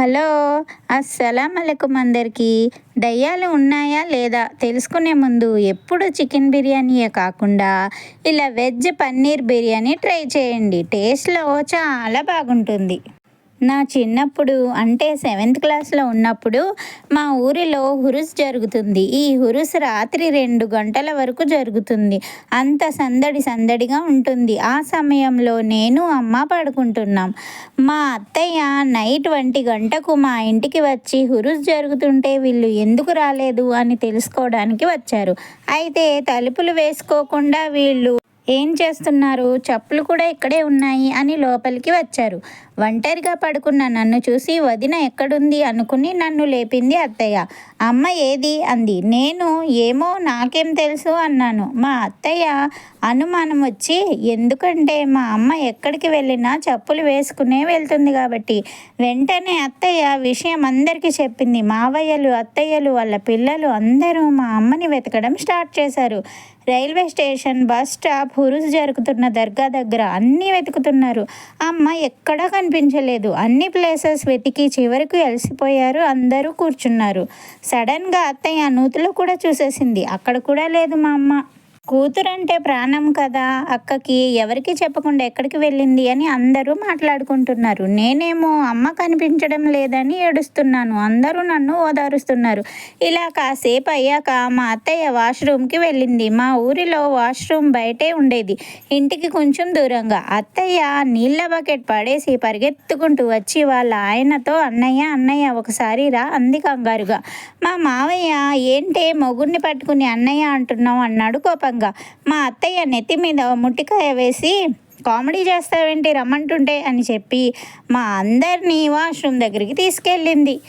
Hello అస్సలం అలైకుం అందరికీ. దయ్యాలు ఉన్నాయా లేదా తెలుసుకునే ముందు ఎప్పుడు చికెన్ బిర్యానీయే కాకుండా ఇలా వెజ్ పన్నీర్ బిర్యానీ ట్రై చేయండి. టేస్ట్లో చాలా బాగుంటుంది. నా చిన్నప్పుడు అంటే సెవెంత్ క్లాస్లో ఉన్నప్పుడు మా ఊరిలో హురుస్ జరుగుతుంది. ఈ హురుస్ రాత్రి రెండు గంటల వరకు జరుగుతుంది. అంత సందడి సందడిగా ఉంటుంది. ఆ సమయంలో నేను అమ్మ పడుకుంటున్నాం. మా అత్తయ్య నైట్ వంటి గంటకు మా ఇంటికి వచ్చి హురుస్ జరుగుతుంటే వీళ్ళు ఎందుకు రాలేదు అని తెలుసుకోవడానికి వచ్చారు. అయితే తలుపులు వేసుకోకుండా వీళ్ళు ఏం చేస్తున్నారు? చెప్పులు కూడా ఇక్కడే ఉన్నాయి అని లోపలికి వచ్చారు. ఒంటరిగా పడుకున్న నన్ను చూసి వదిన ఎక్కడుంది అనుకుని నన్ను లేపింది అత్తయ్య. అమ్మ ఏది? అంది. నేను ఏమో నాకేం తెలుసు అన్నాను. మా అత్తయ్య అనుమానం వచ్చి ఎందుకంటే మా అమ్మ ఎక్కడికి వెళ్ళినా చెప్పులు వేసుకునే వెళ్తుంది కాబట్టి. వెంటనే అత్తయ్య విషయం అందరికీ చెప్పింది. మావయ్యలు అత్తయ్యలు వాళ్ళ పిల్లలు అందరూ మా అమ్మని వెతకడం స్టార్ట్ చేశారు. రైల్వే స్టేషన్ బస్ స్టాప్ హురుసు జరుగుతున్న దర్గా దగ్గర అన్నీ వెతుకుతున్నారు. అమ్మ ఎక్కడా కనిపించలేదు. అన్ని ప్లేసెస్ వెతికి చివరికి అలసిపోయారు. అందరూ కూర్చున్నారు. సడన్గా అత్తయ్య నూతులో కూడా చూసేసింది. అక్కడ కూడా లేదు మా అమ్మ. కూతురంటే ప్రాణం కదా అక్కకి ఎవరికి చెప్పకుండా ఎక్కడికి వెళ్ళింది అని అందరూ మాట్లాడుకుంటున్నారు. నేనేమో అమ్మ కనిపించడం లేదని ఏడుస్తున్నాను. అందరూ నన్ను ఓదారుస్తున్నారు. ఇలా కాసేపు అయ్యాక మా అత్తయ్య వాష్రూమ్కి వెళ్ళింది. మా ఊరిలో వాష్రూమ్ బయటే ఉండేది. ఇంటికి కొంచెం దూరంగా అత్తయ్య నీళ్ళ బకెట్ పడేసి పరిగెత్తుకుంటూ వచ్చి వాళ్ళ ఆయనతో అన్నయ్య అన్నయ్య ఒకసారి రా అంది కంగారుగా. మా మావయ్య ఏంటే మొగుడిని పట్టుకుని అన్నయ్య అంటున్నావు అన్నాడు కోపంగా. మా అత్తయ్య నెత్తి మీద ముట్టికాయ వేసి కామెడీ చేస్తావేంటి రమ్మంటుంటే అని చెప్పి మా అందరినీ వాష్రూమ్ దగ్గరికి తీసుకెళ్ళింది.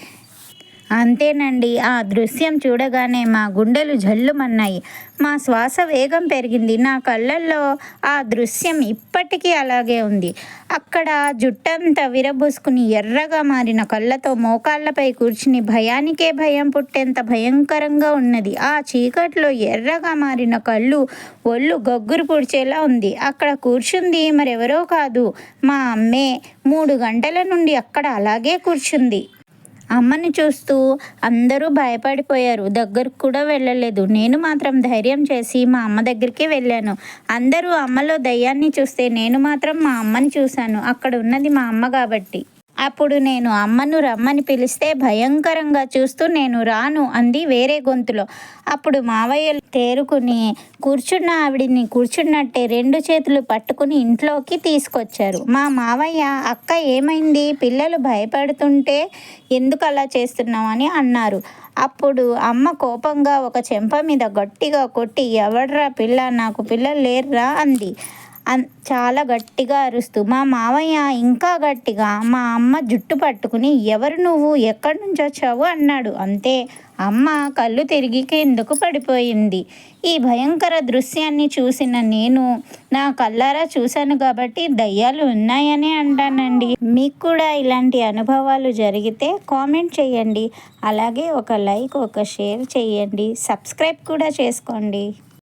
అంతేనండి. ఆ దృశ్యం చూడగానే మా గుండెలు జల్లుమన్నాయి. మా శ్వాస వేగం పెరిగింది. నా కళ్ళల్లో ఆ దృశ్యం ఇప్పటికీ అలాగే ఉంది. అక్కడ జుట్టంతా విరబూసుకుని ఎర్రగా మారిన కళ్ళతో మోకాళ్ళపై కూర్చుని భయానికే భయం పుట్టేంత భయంకరంగా ఉన్నది. ఆ చీకట్లో ఎర్రగా మారిన కళ్ళు ఒళ్ళు గగ్గురు పుడిచేలా ఉంది. అక్కడ కూర్చుంది మరెవరో కాదు మా అమ్మే. మూడు గంటల నుండి అక్కడ అలాగే కూర్చుంది. అమ్మని చూస్తూ అందరూ భయపడిపోయారు. దగ్గరకు కూడా వెళ్ళలేదు. నేను మాత్రం ధైర్యం చేసి మా అమ్మ దగ్గరికి వెళ్ళాను. అందరూ అమ్మలో దయ్యాన్ని చూస్తే నేను మాత్రం మా అమ్మని చూశాను. అక్కడ ఉన్నది మా అమ్మ కాబట్టి. అప్పుడు నేను అమ్మను రమ్మని పిలిస్తే భయంకరంగా చూస్తూ నేను రాను అంది వేరే గొంతులో. అప్పుడు మావయ్య తేరుకుని కూర్చున్న ఆవిడిని కూర్చున్నట్టే రెండు చేతులు పట్టుకుని ఇంట్లోకి తీసుకొచ్చారు. మా మావయ్య అక్క ఏమైంది? పిల్లలు భయపడుతుంటే ఎందుకు అలా చేస్తున్నామని అన్నారు. అప్పుడు అమ్మ కోపంగా ఒక చెంప మీద గట్టిగా కొట్టి ఎవడ్రా పిల్ల? నాకు పిల్లలు లేర్రా? అంది. చాలా గట్టిగా అరుస్తూ మా మావయ్య ఇంకా గట్టిగా మా అమ్మ జుట్టు పట్టుకుని ఎవరు నువ్వు? ఎక్కడి నుంచి వచ్చావు? అన్నాడు. అంతే అమ్మ కళ్ళు తిరిగి కిందకు పడిపోయింది. ఈ భయంకర దృశ్యాన్ని చూసిన నేను నా కళ్ళారా చూశాను కాబట్టి దయ్యాలు ఉన్నాయని అంటానండి. మీకు కూడా ఇలాంటి అనుభవాలు జరిగితే కామెంట్ చేయండి. అలాగే ఒక లైక్ ఒక షేర్ చేయండి. సబ్స్క్రైబ్ కూడా చేసుకోండి.